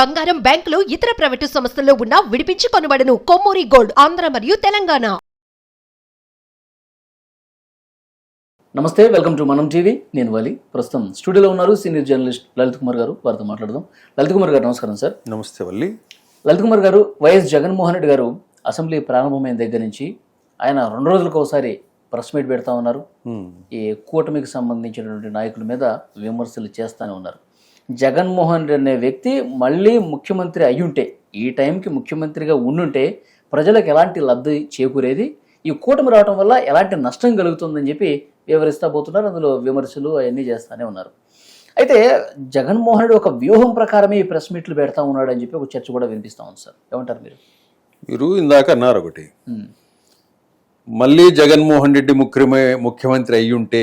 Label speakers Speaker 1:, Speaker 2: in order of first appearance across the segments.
Speaker 1: బంగారం బ్యాంకులు ఇతర ప్రైవేటు సంస్థల్లో ఉన్న విడిపించి కొనబడను. కొమ్మూరి గోల్డ్ ఆంధ్ర మరియు తెలంగాణ.
Speaker 2: నమస్తే వెల్కమ్ టు మనం టీవీ. నేను వాలి. ప్రస్తుతం స్టూడియోలో ఉన్నారు సీనియర్ జర్నలిస్ట్ లలిత్ కుమార్ గారు. వారితో మాట్లాడదాం. లలిత్ కుమార్ గారు నమస్కారం సార్.
Speaker 3: నమస్తే వల్లి
Speaker 2: లలిత్ కుమార్ గారు వైఎస్ జగన్మోహన్ రెడ్డి గారు అసెంబ్లీ ప్రారంభమైన దగ్గర నుంచి ఆయన రెండు రోజులకు ఒకసారి ప్రెస్ మీట్ పెడతా ఉన్నారు. ఈ కూటమికి సంబంధించినటువంటి నాయకుల మీద విమర్శలు చేస్తూనే ఉన్నారు. జగన్మోహన్ రెడ్డి అనే వ్యక్తి మళ్ళీ ముఖ్యమంత్రి అయ్యుంటే ఈ టైంకి ముఖ్యమంత్రిగా ఉండుంటే ప్రజలకు ఎలాంటి లబ్ధి చేకూరేది? ఈ కూటమి రావడం వల్ల ఎలాంటి నష్టం కలుగుతుందని చెప్పి వివరిస్తా పోతున్నారు. అందులో విమర్శలు అవన్నీ చేస్తూనే ఉన్నారు. అయితే జగన్మోహన్ రెడ్డి ఒక వ్యూహం ప్రకారమే ఈ ప్రెస్ మీట్లు పెడతా ఉన్నాడు అని చెప్పి ఒక చర్చ కూడా వినిపిస్తా ఉంది సార్. ఏమంటారు మీరు?
Speaker 3: మీరు ఇందాక అన్నారు ఒకటి. మళ్ళీ జగన్మోహన్ రెడ్డి ముఖ్యమే ముఖ్యమంత్రి అయ్యుంటే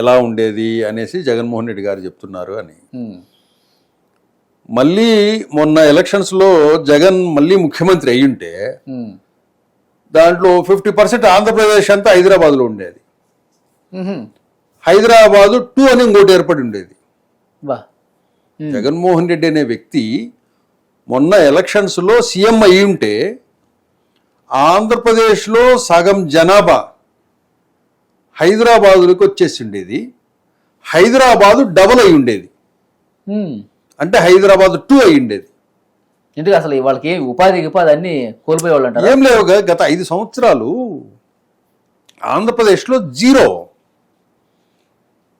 Speaker 3: ఎలా ఉండేది అనేసి జగన్మోహన్ రెడ్డి గారు చెప్తున్నారు అని. మళ్ళీ మొన్న ఎలక్షన్స్లో జగన్ మళ్ళీ ముఖ్యమంత్రి అయ్యుంటే దాంట్లో ఫిఫ్టీ పర్సెంట్ ఆంధ్రప్రదేశ్ అంతా హైదరాబాద్లో ఉండేది. హైదరాబాదు టూ అని ఇంకోటి ఏర్పడి ఉండేది. జగన్మోహన్ రెడ్డి అనే వ్యక్తి మొన్న ఎలక్షన్స్లో సీఎం అయి ఉంటే ఆంధ్రప్రదేశ్లో సగం జనాభా హైదరాబాదులకు వచ్చేసి ఉండేది హైదరాబాదు డబుల్ అయి ఉండేది. అంటే హైదరాబాద్ టూ అయి ఉండేది.
Speaker 2: ఎందుకు అసలు వాళ్ళకి ఏం ఉపాధి ఉపాధి అన్ని కోల్పోయేవాళ్ళు అంటారా?
Speaker 3: ఏం లేవు గత ఐదు సంవత్సరాలు ఆంధ్రప్రదేశ్లో జీరో.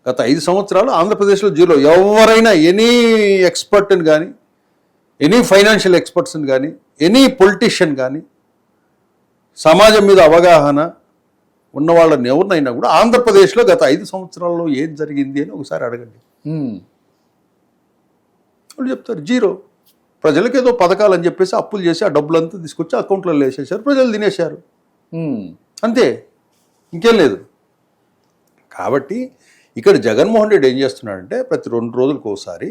Speaker 3: గత ఐదు సంవత్సరాలు ఆంధ్రప్రదేశ్లో జీరో. ఎవరైనా ఎనీ ఎక్స్పర్ట్ని కానీ ఎనీ ఫైనాన్షియల్ ఎక్స్పర్ట్స్ని కానీ ఎనీ పొలిటీషియన్ కానీ సమాజం మీద అవగాహన ఉన్న వాళ్ళని ఎవరినైనా కూడా ఆంధ్రప్రదేశ్లో గత ఐదు సంవత్సరాల్లో ఏం జరిగింది అని ఒకసారి అడగండి. వాళ్ళు చెప్తారు జీరో. ప్రజలకు ఏదో పథకాలు అని చెప్పేసి అప్పులు చేసి ఆ డబ్బులంతా తీసుకొచ్చి అకౌంట్లో వేసేసారు ప్రజలు తినేశారు. అంతే. ఇంకేం లేదు. కాబట్టి ఇక్కడ జగన్మోహన్ రెడ్డి ఏం చేస్తున్నాడంటే ప్రతి రెండు రోజులకు ఒకసారి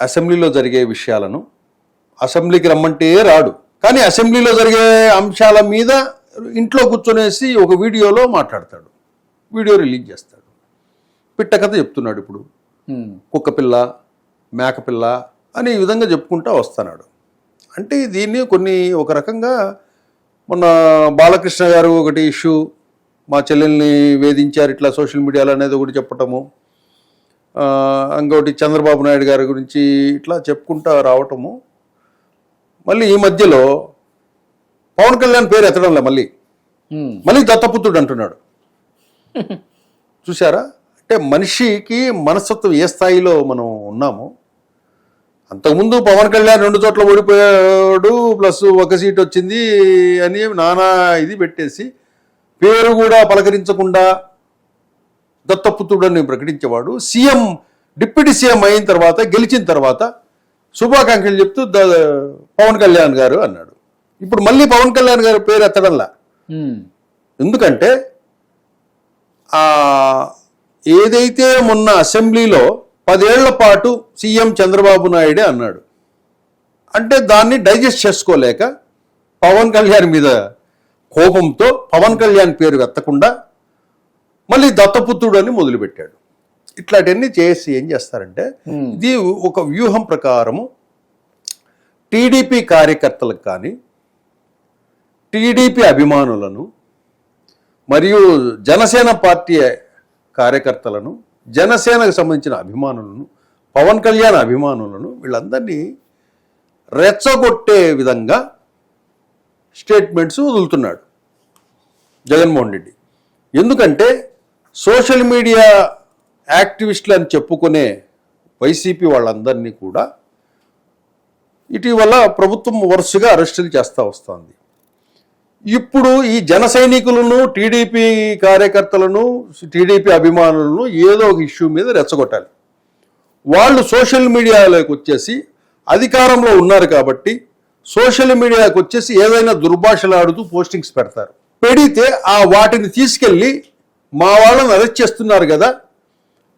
Speaker 3: అసెంబ్లీలో జరిగే విషయాలను అసెంబ్లీకి రమ్మంటే రాడు. కానీ అసెంబ్లీలో జరిగే అంశాల మీద ఇంట్లో కూర్చొనేసి ఒక వీడియోలో మాట్లాడతాడు. వీడియో రిలీజ్ చేస్తాడు. పిట్ట కథ చెప్తున్నాడు ఇప్పుడు. కుక్కపిల్ల మేకపిల్ల అని ఈ విధంగా చెప్పుకుంటా వస్తున్నాడు. అంటే దీన్ని కొన్ని ఒక రకంగా మొన్న బాలకృష్ణ గారు ఒకటి ఇష్యూ మా చెల్లెల్ని వేధించారు ఇట్లా సోషల్ మీడియాలో అనేది ఒకటి చెప్పటము. ఇంకోటి చంద్రబాబు నాయుడు గారి గురించి ఇట్లా చెప్పుకుంటా రావటము. మళ్ళీ ఈ మధ్యలో పవన్ కళ్యాణ్ పేరు ఎత్తడంలే మళ్ళీ. మళ్ళీ దత్తపుత్రుడు అంటున్నాడు. చూసారా అంటే మనిషికి మనస్తత్వం ఏ స్థాయిలో మనం ఉన్నామో అంతకుముందు పవన్ కళ్యాణ్ రెండు చోట్ల ఓడిపోయాడు ప్లస్ ఒక సీట్ వచ్చింది అని నానా ఇది పెట్టేసి పేరు కూడా పలకరించకుండా దత్తపుత్రుడని ప్రకటించేవాడు. సీఎం డిప్యూటీ సీఎం అయిన తర్వాత గెలిచిన తర్వాత శుభాకాంక్షలు చెప్తూ ద పవన్ కళ్యాణ్ గారు అన్నాడు. ఇప్పుడు మళ్ళీ పవన్ కళ్యాణ్ గారి పేరు ఎత్తడంలా? ఎందుకంటే ఆ ఏదైతే మొన్న అసెంబ్లీలో పదేళ్ళ పాటు సీఎం చంద్రబాబు నాయుడే అన్నాడు అంటే దాన్ని డైజెస్ట్ చేసుకోలేక పవన్ కళ్యాణ్ మీద కోపంతో పవన్ కళ్యాణ్ పేరు ఎత్తకుండా మళ్ళీ దత్తపుత్రుడు అని మొదలుపెట్టాడు. ఇట్లాంటివన్నీ చేసి ఏం చేస్తారంటే ఇది ఒక వ్యూహం ప్రకారము టీడీపీ కార్యకర్తలకు కానీ టీడీపీ అభిమానులను మరియు జనసేన పార్టీ కార్యకర్తలను జనసేనకు సంబంధించిన అభిమానులను పవన్ కళ్యాణ్ అభిమానులను వీళ్ళందరినీ రెచ్చగొట్టే విధంగా స్టేట్మెంట్స్ వదులుతున్నాడు జగన్మోహన్ రెడ్డి. ఎందుకంటే సోషల్ మీడియా యాక్టివిస్టులు అని చెప్పుకునే వైసీపీ వాళ్ళందరినీ కూడా ఇటీవల ప్రభుత్వం వరుసగా అరెస్టులు చేస్తూ వస్తుంది. ఇప్పుడు ఈ జన సైనికులను టీడీపీ కార్యకర్తలను టీడీపీ అభిమానులను ఏదో ఒక ఇష్యూ మీద రెచ్చగొట్టాలి. వాళ్ళు సోషల్ మీడియాలోకి వచ్చేసి అధికారంలో ఉన్నారు కాబట్టి సోషల్ మీడియాకి వచ్చేసి ఏదైనా దుర్భాషలాడుతూ పోస్టింగ్స్ పెడతారు. పెడితే ఆ వాటిని తీసుకెళ్ళి మా వాళ్ళని అరెస్ట్ చేస్తున్నారు కదా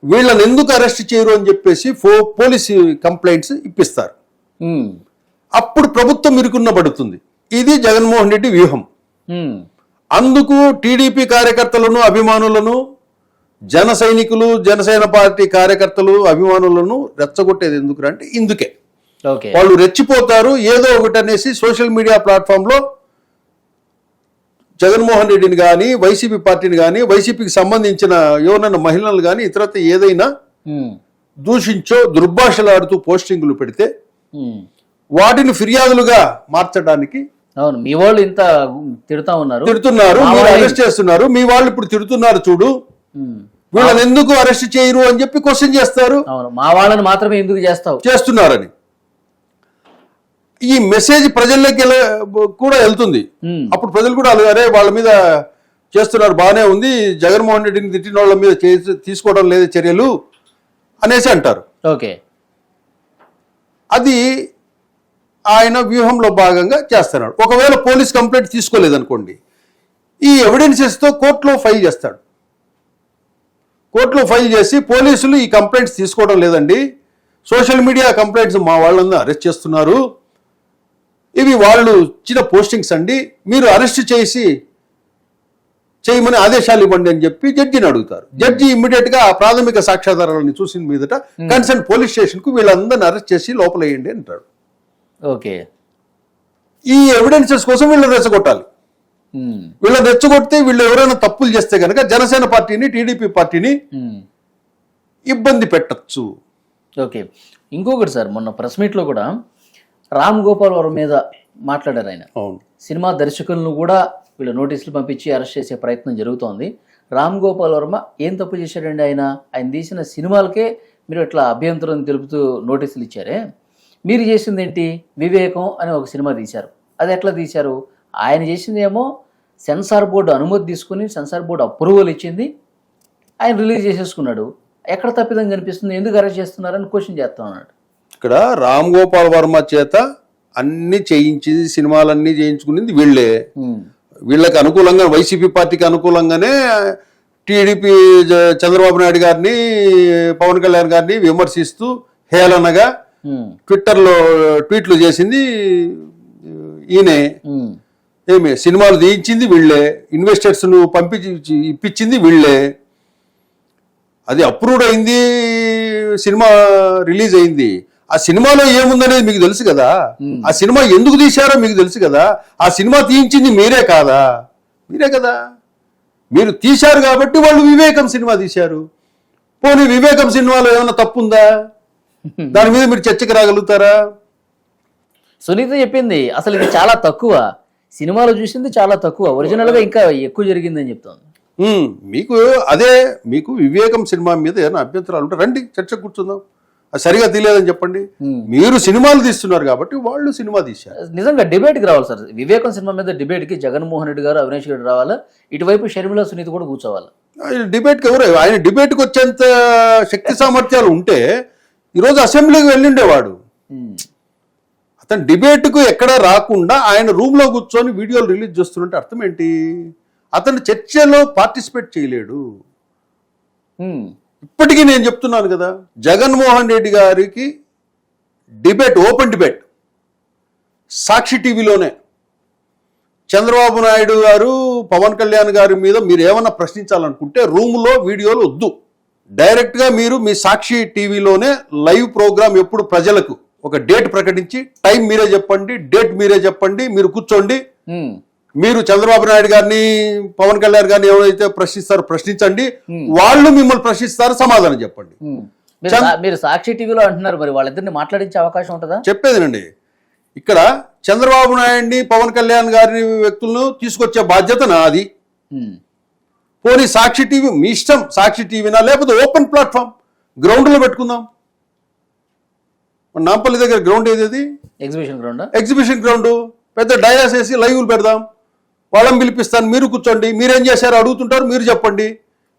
Speaker 3: వీళ్ళని ఎందుకు అరెస్ట్ చేయరు అని చెప్పేసి ఫో పోలీసు కంప్లైంట్స్ ఇప్పిస్తారు. అప్పుడు ప్రభుత్వం ఇరుకున్న పడుతుంది. ఇది జగన్మోహన్ రెడ్డి వ్యూహం. అందుకు టీడీపీ కార్యకర్తలను అభిమానులను జన సైనికులు జనసేన పార్టీ కార్యకర్తలు అభిమానులను రెచ్చగొట్టేది ఎందుకు అంటే ఇందుకే. వాళ్ళు రెచ్చిపోతారు ఏదో ఒకటి అనేసి సోషల్ మీడియా ప్లాట్ఫామ్లో జగన్మోహన్ రెడ్డిని కానీ వైసీపీ పార్టీని కానీ వైసీపీకి సంబంధించిన ఎవరైనా మహిళలు కానీ ఇతరత్ర ఏదైనా దూషించో దుర్భాషలాడుతూ పోస్టింగులు పెడితే. వాటిని ఫిర్యాదులుగా మార్చడానికి
Speaker 2: అవును మీ వాళ్ళు ఇంత తిడతా ఉన్నారు.
Speaker 3: తిడుతున్నారు మీరు అరెస్ట్ చేస్తున్నారు మీ వాళ్ళు ఇప్పుడు తిడుతున్నారు చూడు. వీళ్ళని ఎందుకు అరెస్ట్ చేయరు అని చెప్పి క్వశ్చన్ చేస్తారు.
Speaker 2: అవును మా వాళ్ళని మాత్రమే ఎందుకు చేస్తావు?
Speaker 3: చేస్తున్నారని. ఈ మెసేజ్ ప్రజల్లోకి కూడా వెళ్తుంది. అప్పుడు ప్రజలు కూడా అరే వాళ్ళ మీద చేస్తున్నారు బాగానే ఉంది జగన్మోహన్ రెడ్డిని తిట్టిన వాళ్ళ మీద తీసుకోవడం లేదు చర్యలు అనేసి అంటారు.
Speaker 2: ఓకే.
Speaker 3: అది ఆయన వ్యూహంలో భాగంగా చేస్తున్నాడు. ఒకవేళ పోలీస్ కంప్లైంట్ తీసుకోలేదనుకోండి ఈ ఎవిడెన్సెస్తో కోర్టులో ఫైల్ చేస్తాడు. కోర్టులో ఫైల్ చేసి పోలీసులు ఈ కంప్లైంట్స్ తీసుకోవడం లేదండి. సోషల్ మీడియా కంప్లైంట్స్ మా వాళ్ళందరూ అరెస్ట్ చేస్తున్నారు. ఇవి వాళ్ళు ఇచ్చిన పోస్టింగ్స్ అండి. మీరు అరెస్ట్ చేసి చేయమని ఆదేశాలు ఇవ్వండి అని చెప్పి జడ్జిని అడుగుతారు. జడ్జి ఇమ్మీడియట్గా ఆ ప్రాథమిక సాక్ష్యాధారాలను చూసిన మీదట కన్సర్న్ పోలీస్ స్టేషన్కు వీళ్ళందరిని అరెస్ట్ చేసి లోపలేయండి అంటాడు.
Speaker 2: ఓకే.
Speaker 3: ఈ ఎవిడెన్సెస్ కోసం వీళ్ళని రెచ్చగొట్టాలి. వీళ్ళని రెచ్చగొడితే వీళ్ళు ఎవరైనా తప్పులు చేస్తే కనుక జనసేన పార్టీని టీడీపీ పార్టీని. ఇబ్బంది పెట్టచ్చు.
Speaker 2: ఓకే. ఇంకొకటి సార్ మొన్న ప్రెస్ మీట్లో కూడా రామ్ గోపాల్ వర్మ మీద మాట్లాడారు ఆయన.
Speaker 3: అవును.
Speaker 2: సినిమా దర్శకులను కూడా వీళ్ళు నోటీసులు పంపించి అరెస్ట్ చేసే ప్రయత్నం జరుగుతోంది. రామ్ గోపాల్ వర్మ ఏం తప్పు చేశాడండి ఆయన? ఆయన తీసిన సినిమాలకే మీరు ఇట్లా అభ్యంతరం తెలుపుతూ నోటీసులు ఇచ్చారే? మీరు చేసింది ఏంటి వివేకం అని ఒక సినిమా తీశారు. అది ఎట్లా తీశారు? ఆయన చేసింది ఏమో సెన్సార్ బోర్డు అనుమతి తీసుకుని సెన్సార్ బోర్డు అప్రూవల్ ఇచ్చింది. ఆయన రిలీజ్ చేసేసుకున్నాడు. ఎక్కడ తప్పిదం కనిపిస్తుంది? ఎందుకు అరెస్ట్ చేస్తున్నారని క్వశ్చన్ చేస్తా ఉన్నాడు.
Speaker 3: ఇక్కడ రామ్ గోపాల్ వర్మ చేత అన్ని చేయించి సినిమాలన్నీ చేయించుకునేది వీళ్ళే. వీళ్ళకి అనుకూలంగా వైసీపీ పార్టీకి అనుకూలంగానే టీడీపీ చంద్రబాబు నాయుడు గారిని పవన్ కళ్యాణ్ గారిని విమర్శిస్తూ హేళనగా ట్విట్టర్లో ట్వీట్లు చేసింది ఈయనే.
Speaker 2: ఉమ్,
Speaker 3: ఏమి సినిమాలు తీయించింది వీళ్ళే ఇన్వెస్టర్స్ను పంపించి ఇప్పించింది వీళ్ళే. అది అప్రూవ్డ్ అయింది సినిమా రిలీజ్ అయింది. ఆ సినిమాలో ఏముందనేది మీకు తెలుసు కదా? ఆ సినిమా ఎందుకు తీశారో మీకు తెలుసు కదా? ఆ సినిమా తీయించింది మీరే కాదా? మీరే కదా. మీరు తీశారు కాబట్టి వాళ్ళు వివేకం సినిమా తీశారు. పోనీ వివేకం సినిమాలో ఏమైనా తప్పుందా? దాని మీద మీరు చర్చకు రాగలుగుతారా?
Speaker 2: సునీత చెప్పింది అసలు ఇది చాలా తక్కువ. సినిమాలో చూసింది చాలా తక్కువ. ఒరిజినల్గా ఇంకా ఎక్కువ జరిగిందని చెప్తోంది.
Speaker 3: ఉమ్, మీకు అదే మీకు వివేకం సినిమా మీద ఏమైనా అభ్యంతరాలు ఉంటే రండి చర్చ కూర్చుందాం. అది సరిగా తీయలేదని చెప్పండి. మీరు సినిమాలు తీస్తున్నారు కాబట్టి వాళ్ళు సినిమా తీశారు.
Speaker 2: నిజంగా debate కి రావాలి సార్. వివేకం సినిమా మీద debate కి జగన్మోహన్ రెడ్డి గారు అవినాష్ రెడ్డి రావాలా. ఇటువైపు షర్మిల సునీత కూడా కూర్చోవాలి.
Speaker 3: డిబేట్కి ఎవరు? ఆయన డిబేట్కి వచ్చేంత శక్తి సామర్థ్యాలు ఉంటే ఈరోజు అసెంబ్లీకి వెళ్ళిండేవాడు. అతను డిబేట్కు ఎక్కడ రాకుండా ఆయన రూమ్లో కూర్చొని వీడియోలు రిలీజ్ చేస్తుంటే అర్థం ఏంటి? అతను చర్చలో పార్టిసిపేట్ చేయలేడు. ఇప్పటికీ నేను చెప్తున్నాను కదా జగన్మోహన్ రెడ్డి గారికి డిబేట్ ఓపెన్ డిబేట్. సాక్షి టీవీలోనే. చంద్రబాబు నాయుడు గారు పవన్ కళ్యాణ్ గారి మీద మీరు ఏమన్నా ప్రశ్నించాలనుకుంటే రూమ్లో వీడియోలు వద్దు. డైరెక్ట్గా మీరు మీ సాక్షి టీవీలోనే లైవ్ ప్రోగ్రామ్ ఎప్పుడు ప్రజలకు ఒక డేట్ ప్రకటించి టైం మీరే చెప్పండి డేట్ మీరే చెప్పండి మీరు కూర్చోండి.
Speaker 2: ఉమ్,
Speaker 3: మీరు చంద్రబాబు నాయుడు గారిని పవన్ కళ్యాణ్ గారిని ఎవరైతే ప్రశ్నిస్తారో ప్రశ్నించండి. వాళ్ళు మిమ్మల్ని ప్రశ్నిస్తారు సమాధానం చెప్పండి.
Speaker 2: ఉమ్. మీరు సాక్షి టీవీలో అంటున్నారు మరి వాళ్ళిద్దరిని మాట్లాడించే అవకాశం ఉంటుందా?
Speaker 3: చెప్పేదేనండి. ఇక్కడ చంద్రబాబు నాయుడిని పవన్ కళ్యాణ్ గారిని వ్యక్తులను తీసుకొచ్చే బాధ్యత నాది. పోనీ సాక్షి టీవీ మీ ఇష్టం సాక్షి టీవీనా? లేకపోతే ఓపెన్ ప్లాట్ఫామ్ గ్రౌండ్లో పెట్టుకుందాం. మన నాంపల్లి దగ్గర గ్రౌండ్ ఏది
Speaker 2: ఎగ్జిబిషన్ గ్రౌండ్
Speaker 3: ఎగ్జిబిషన్ గ్రౌండ్ పెద్ద డయాస్ వేసి లైవ్లు పెడదాం. వాళ్ళని పిలిపిస్తాను మీరు కూర్చోండి. మీరేం చేశారో అడుగుతుంటారు మీరు చెప్పండి.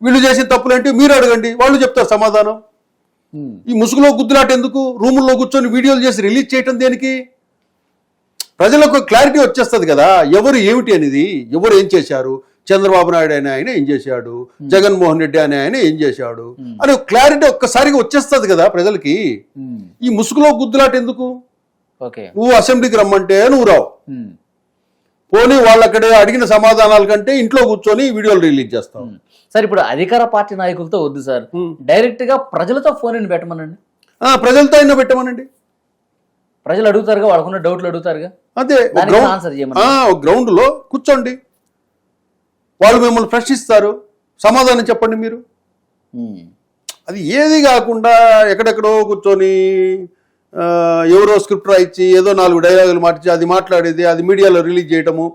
Speaker 3: వీళ్ళు చేసిన తప్పులేంటి మీరు అడగండి. వాళ్ళు చెప్తారు సమాధానం. ఈ ముసుగులో గుద్దులాట ఎందుకు? రూముల్లో కూర్చొని వీడియోలు చేసి రిలీజ్ చేయటం దేనికి? ప్రజలకు క్లారిటీ వచ్చేస్తుంది కదా. ఎవరు ఏమిటి అనేది? ఎవరు ఏం చేశారు? చంద్రబాబు నాయుడు అనే ఆయన ఏం చేశాడు? జగన్మోహన్ రెడ్డి అనే ఆయన ఏం చేశాడు? అని క్లారిటీ ఒక్కసారిగా వచ్చేస్తుంది కదా ప్రజలకి. ఈ ముసుగులో గుద్దులాట ఎందుకు?
Speaker 2: ఓకే.
Speaker 3: నువ్వు అసెంబ్లీకి రమ్మంటే నువ్వు రావు. పోనీ వాళ్ళు అక్కడ అడిగిన సమాధానాల కంటే ఇంట్లో కూర్చొని వీడియోలు రిలీజ్ చేస్తాం.
Speaker 2: సార్ ఇప్పుడు అధికార పార్టీ నాయకులతో వద్దు సార్. డైరెక్ట్గా ప్రజలతో ఫోన్ ఇన్ పెట్టమనండి?
Speaker 3: ప్రజలతో అయినా పెట్టమనండి?
Speaker 2: ప్రజలు అడుగుతారుగా వాళ్ళకున్న డౌట్లు అడుగుతారుగా? దానికి
Speaker 3: గ్రౌండ్ గ్రౌండ్లో కూర్చోండి. వాళ్ళు మిమ్మల్ని ప్రశ్నిస్తారు. సమాధానం చెప్పండి మీరు. అది ఏది కాకుండా ఎక్కడెక్కడో కూర్చొని ఎవరో స్క్రిప్ట్ రాయించి ఏదో నాలుగు డైలాగులు మార్చి అది మాట్లాడేది అది మీడియాలో రిలీజ్ చేయటము.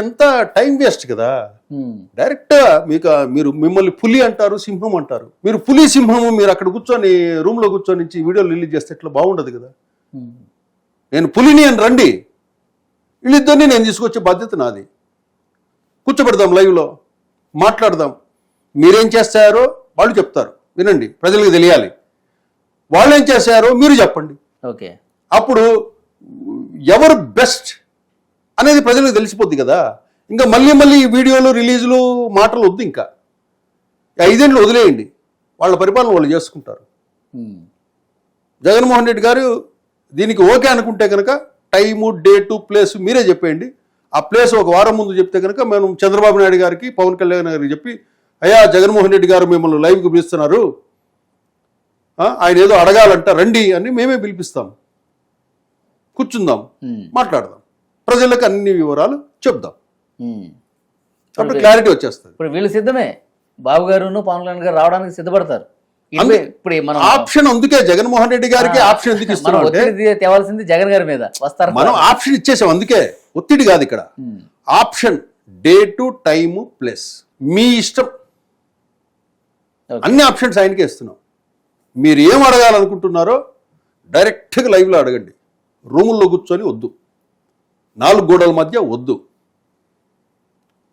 Speaker 3: ఎంత టైం వేస్ట్ కదా.
Speaker 2: ఉమ్.
Speaker 3: డైరెక్ట్గా మీకు మీరు మిమ్మల్ని పులి అంటారు సింహం అంటారు. మీరు పులి సింహము మీరు అక్కడ కూర్చొని రూమ్లో కూర్చొని వీడియోలు రిలీజ్ చేస్తే ఇట్లా బాగుండదు కదా. నేను పులిని అని రండి. వీళ్ళిద్దరిని నేను తీసుకొచ్చే బాధ్యత నాది. కూర్చోబెడదాం లైవ్లో మాట్లాడదాం. మీరేం చేస్తారో వాళ్ళు చెప్తారు. వినండి ప్రజలకు తెలియాలి. వాళ్ళు ఏం చేశారో మీరు చెప్పండి.
Speaker 2: ఓకే.
Speaker 3: అప్పుడు ఎవరు బెస్ట్ అనేది ప్రజలకు తెలిసిపోద్ది కదా. ఇంకా మళ్ళీ మళ్ళీ వీడియోలు రిలీజులు మాటలు వద్దు ఇంకా. ఐదేళ్ళు వదిలేయండి. వాళ్ళ పరిపాలన వాళ్ళు చేసుకుంటారు. జగన్మోహన్ రెడ్డి గారు దీనికి ఓకే అనుకుంటే కనుక టైము డేటు ప్లేస్ మీరే చెప్పేయండి. ఆ ప్లేస్ ఒక వారం ముందు చెప్తే కనుక మేము చంద్రబాబు నాయుడు గారికి పవన్ కళ్యాణ్ గారికి చెప్పి అయ్యా జగన్మోహన్ రెడ్డి గారు మిమ్మల్ని లైవ్కి పిలుస్తున్నారు. ఆయన ఏదో అడగాలంట రండి అని మేమే పిలిపిస్తాం. కూర్చుందాం
Speaker 2: ఉమ్.
Speaker 3: మాట్లాడదాం. ప్రజలకు అన్ని వివరాలు చెప్దాం.
Speaker 2: ఉమ్.
Speaker 3: అప్పుడు క్లారిటీ వచ్చేస్తుంది.
Speaker 2: ఇప్పుడు వీళ్ళు సిద్ధమే. బాబు గారును పవన్ కళ్యాణ్ గారు రావడానికి సిద్ధపడతారు. ఇప్పుడు మనం
Speaker 3: ఆప్షన్ అందుకే జగన్మోహన్ రెడ్డి గారికి ఆప్షన్ ఎందుకు
Speaker 2: మనం
Speaker 3: ఇస్తున్నాం
Speaker 2: తేవాల్సింది జగన్ గారి మీద. వస్తారు
Speaker 3: మనం ఆప్షన్ ఇచ్చేసాం అందుకే. ఒత్తిడి కాదు ఇక్కడ. ఆప్షన్ డేటు టైము ప్లేస్ మీ ఇష్టం. అన్ని ఆప్షన్స్ ఆయనకే ఇస్తున్నాం. మీరు ఏం అడగాలనుకుంటున్నారో డైరెక్ట్గా లైవ్లో అడగండి. రూముల్లో కూర్చొని వద్దు. నాలుగు గోడల మధ్య వద్దు.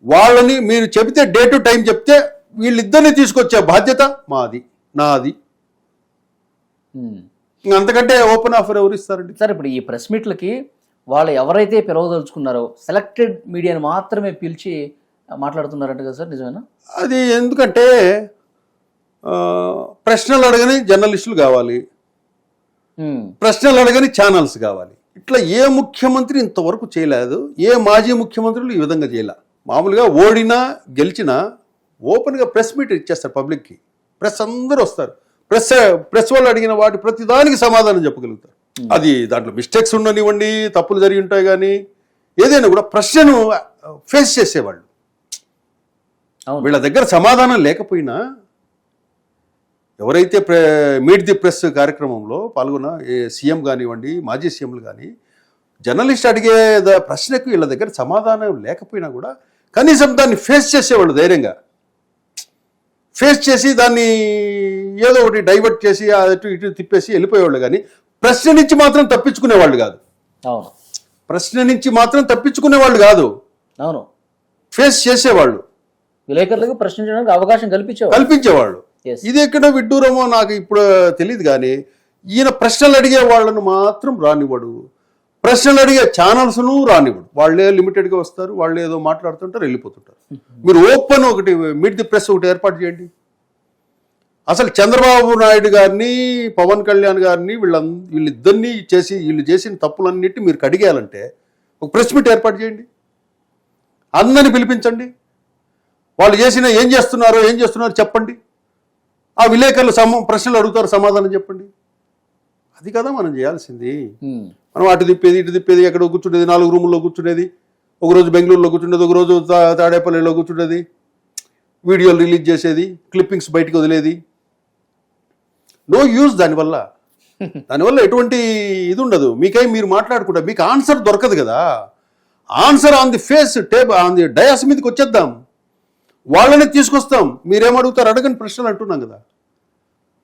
Speaker 3: వాళ్ళని మీరు చెబితే డే టు టైం చెప్తే వీళ్ళిద్దరిని తీసుకొచ్చే బాధ్యత మాది నాది. అంతకంటే ఓపెన్ ఆఫర్ ఎవరు ఇస్తారండి?
Speaker 2: సార్ ఇప్పుడు ఈ ప్రెస్ మీట్లకి వాళ్ళు ఎవరైతే పిలవదలుచుకున్నారో సెలెక్టెడ్ మీడియాని మాత్రమే పిలిచి మాట్లాడుతున్నారంట కదా సార్ నిజమేనా?
Speaker 3: అది ఎందుకంటే ప్రశ్నలు అడగని జర్నలిస్టులు కావాలి. ప్రశ్నలు అడగని ఛానల్స్ కావాలి. ఇట్లా ఏ ముఖ్యమంత్రి ఇంతవరకు చేయలేదు ఏ మాజీ ముఖ్యమంత్రులు ఈ విధంగా చేయలే. మామూలుగా ఓడినా గెలిచినా ఓపెన్గా ప్రెస్ మీట్ ఇచ్చేస్తారు పబ్లిక్కి. ప్రెస్ అందరూ వస్తారు. ప్రెస్ ప్రెస్ వాళ్ళు అడిగిన వాటి ప్రతి దానికి సమాధానం చెప్పగలుగుతారు. అది దాంట్లో మిస్టేక్స్ ఉండనివ్వండి తప్పులు జరిగి ఉంటాయి కానీ ఏదైనా కూడా ప్రశ్నను ఫేస్ చేసేవాళ్ళు. వీళ్ళ దగ్గర సమాధానం లేకపోయినా ఎవరైతే ప్రె మీట్ ది ప్రెస్ కార్యక్రమంలో పాల్గొన్న ఏ సీఎం కానివ్వండి మాజీ సీఎంలు కానీ జర్నలిస్ట్ అడిగే ప్రశ్నకు వీళ్ళ దగ్గర సమాధానం లేకపోయినా కూడా కనీసం దాన్ని ఫేస్ చేసేవాళ్ళు ధైర్యంగా. ఫేస్ చేసి దాన్ని ఏదో ఒకటి డైవర్ట్ చేసి అటు ఇటు తిప్పేసి వెళ్ళిపోయేవాళ్ళు కానీ ప్రశ్న నుంచి మాత్రం తప్పించుకునేవాళ్ళు కాదు.
Speaker 2: అవును.
Speaker 3: ప్రశ్న నుంచి మాత్రం తప్పించుకునేవాళ్ళు కాదు.
Speaker 2: అవును.
Speaker 3: ఫేస్ చేసేవాళ్ళు.
Speaker 2: విలేకరులకు ప్రశ్నించడానికి అవకాశం కల్పించేవారు
Speaker 3: కల్పించేవాళ్ళు. ఇది ఎక్కడ విడ్డూరమో నాకు ఇప్పుడు తెలియదు కానీ ఈయన ప్రశ్నలు అడిగే వాళ్ళను మాత్రం రానివ్వడు. ప్రశ్నలు అడిగే ఛానల్స్ను రానివ్వడు. వాళ్ళే లిమిటెడ్గా వస్తారు వాళ్ళు ఏదో మాట్లాడుతుంటారు వెళ్ళిపోతుంటారు. మీరు ఓపెన్ ఒకటి మీట్ ది ప్రెస్ ఒకటి ఏర్పాటు చేయండి. అసలు చంద్రబాబు నాయుడు గారిని పవన్ కళ్యాణ్ గారిని వీళ్ళ వీళ్ళిద్దరినీ చేసి వీళ్ళు చేసిన తప్పులన్నిటి మీరు కడిగేయాలంటే ఒక ప్రెస్ మీట్ ఏర్పాటు చేయండి. అందరిని పిలిపించండి. వాళ్ళు చేసిన ఏం చేస్తున్నారో ఏం చేస్తున్నారో చెప్పండి. ఆ విలేకరులు సమ ప్రశ్నలు అడుగుతారు సమాధానం చెప్పండి. అది కదా మనం చేయాల్సింది. మనం అటు తిప్పేది ఇటు తిప్పేది ఎక్కడ కూర్చునేది నాలుగు రూముల్లో కూర్చునేది ఒకరోజు బెంగళూరులో కూర్చునేది ఒకరోజు తా- తాడేపల్లిలో కూర్చునేది వీడియోలు రిలీజ్ చేసేది క్లిప్పింగ్స్ బయటకు వదిలేది నో యూజ్ దానివల్ల దానివల్ల ఎటువంటి ఇది ఉండదు. మీకై మీరు మాట్లాడుకుంటారు మీకు ఆన్సర్ దొరకదు కదా. ఆన్సర్ ఆన్ ది ఫేస్ టేబ్ ఆన్ ది డయాస్ మీదకి వచ్చేద్దాం. వాళ్ళని తీసుకొస్తాం. మీరేమడుగుతారు అడగని ప్రశ్నలు అంటున్నాం కదా.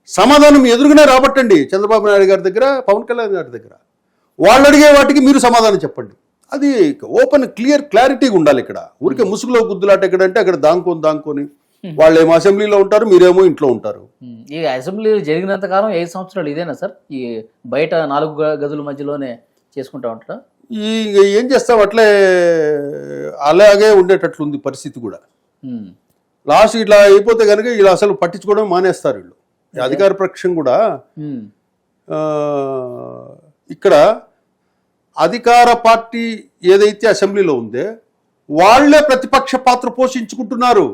Speaker 3: సమాధానం ఎదురుగానే రాబట్టండి చంద్రబాబు నాయుడు గారి దగ్గర పవన్ కళ్యాణ్ గారి దగ్గర. వాళ్ళు అడిగే వాటికి మీరు సమాధానం చెప్పండి. అది ఓపెన్ క్లియర్ క్లారిటీగా ఉండాలి ఇక్కడ. ఊరికే ముసుగులో గుద్దులాట ఎక్కడంటే అక్కడ దాంకొని దాంకొని. వాళ్ళు ఏమో అసెంబ్లీలో ఉంటారు మీరేమో ఇంట్లో ఉంటారు.
Speaker 2: ఉమ్. ఈ అసెంబ్లీ జరిగినంత కాలం ఐదు సంవత్సరాలు ఇదేనా సార్? ఈ బయట నాలుగు గదుల మధ్యలోనే చేసుకుంటా ఉంటారా?
Speaker 3: ఈ ఏం చేస్తాం అట్లే అలాగే ఉండేటట్లుంది పరిస్థితి కూడా.
Speaker 2: ఉమ్.
Speaker 3: లాస్ట్ ఇట్లా అయిపోతే కనుక ఇలా అసలు పట్టించుకోవడం మానేస్తారు వీళ్ళు. అధికార పక్షం కూడా ఇక్కడ అధికార పార్టీ ఏదైతే అసెంబ్లీలో ఉందే వాళ్ళే ప్రతిపక్ష పాత్ర పోషించుకుంటున్నారు.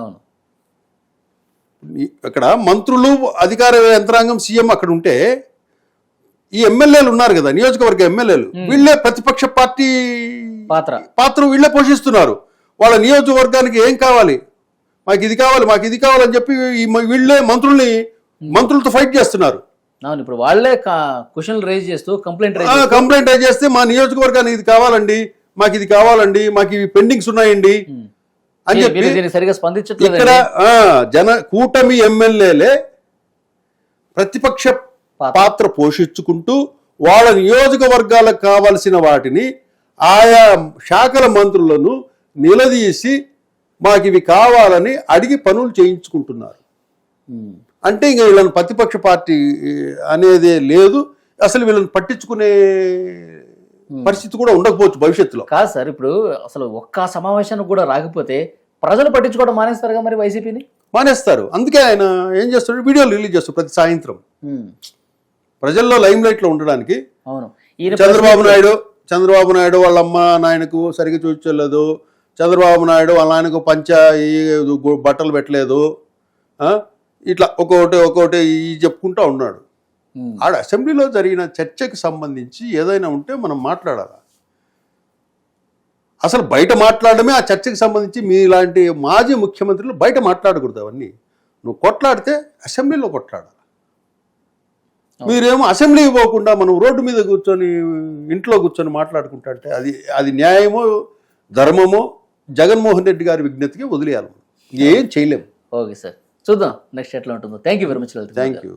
Speaker 2: అవును.
Speaker 3: ఇక్కడ మంత్రులు అధికార యంత్రాంగం సీఎం అక్కడ ఉంటే ఈ ఎమ్మెల్యేలు ఉన్నారు కదా నియోజకవర్గ ఎమ్మెల్యేలు వీళ్ళే ప్రతిపక్ష పార్టీ
Speaker 2: పాత్ర.
Speaker 3: పాత్ర వీళ్ళే పోషిస్తున్నారు. వాళ్ళ నియోజకవర్గానికి ఏం కావాలి? మాకు ఇది కావాలి మాకు ఇది కావాలని చెప్పి వీళ్ళే మంత్రుల్ని మంత్రులతో ఫైట్ చేస్తున్నారు.
Speaker 2: ఇప్పుడు వాళ్ళే క్వశ్చన్లు రైజ్ చేస్తూ కంప్లైంట్
Speaker 3: కంప్లైంట్ రైజ్ చేస్తే మా నియోజకవర్గానికి ఇది కావాలండి మాకు ఇది కావాలండి మాకు ఇవి పెండింగ్స్ ఉన్నాయండి. అని చెప్పి
Speaker 2: సరిగా స్పందించట్లేదు
Speaker 3: ఇక్కడ జన కూటమి ఎమ్మెల్యేలే ప్రతిపక్ష పాత్ర. పోషించుకుంటూ వాళ్ళ నియోజకవర్గాలకు కావలసిన వాటిని ఆయా శాఖల మంత్రులను నిలదీసి మాకు ఇవి కావాలని అడిగి పనులు చేయించుకుంటున్నారు. అంటే ఇంకా వీళ్ళని ప్రతిపక్ష పార్టీ అనేది లేదు. అసలు వీళ్ళని పట్టించుకునే పరిస్థితి కూడా ఉండకపోవచ్చు భవిష్యత్తులో.
Speaker 2: కాదు సార్ ఇప్పుడు అసలు ఒక్క సమావేశానికి కూడా రాకపోతే ప్రజలు పట్టించుకోవడం మానేస్తారుగా మరి వైసీపీని?
Speaker 3: మానేస్తారు. అందుకే ఆయన ఏం చేస్తాడు? వీడియోలు రిలీజ్ చేస్తారు ప్రతి సాయంత్రం. ప్రజల్లో లైమ్ లైట్లో ఉండడానికి
Speaker 2: అవును.
Speaker 3: చంద్రబాబు నాయుడు చంద్రబాబు నాయుడు వాళ్ళ అమ్మ నాయనకు సరిగ్గా చూపించలేదు. చంద్రబాబు నాయుడు వాళ్ళ ఆయనకు పంచ బట్టలు పెట్టలేదు? ఇట్లా ఒక్కొక్కటి ఒక్కొక్కటి ఈ చెప్పుకుంటా ఉన్నాడు. ఆడ అసెంబ్లీలో జరిగిన చర్చకి సంబంధించి ఏదైనా ఉంటే మనం మాట్లాడాలి? అసలు బయట మాట్లాడడమే ఆ చర్చకి సంబంధించి మీలాంటి మాజీ ముఖ్యమంత్రులు బయట మాట్లాడకూడదు అవన్నీ. నువ్వు కొట్లాడితే అసెంబ్లీలో కొట్లాడాలి? మీరేమో అసెంబ్లీకి పోకుండా మనం రోడ్డు మీద కూర్చొని ఇంట్లో కూర్చొని మాట్లాడుకుంటా అంటే అది అది న్యాయమో ధర్మమో జగన్మోహన్ రెడ్డి గారి విజ్ఞతకి వదిలేయాలి ఏం చేయలేము.
Speaker 2: Okay sir. చూద్దాం. నెక్స్ట్ ఎట్లా ఉంటుందో. Thank you very much
Speaker 3: thank you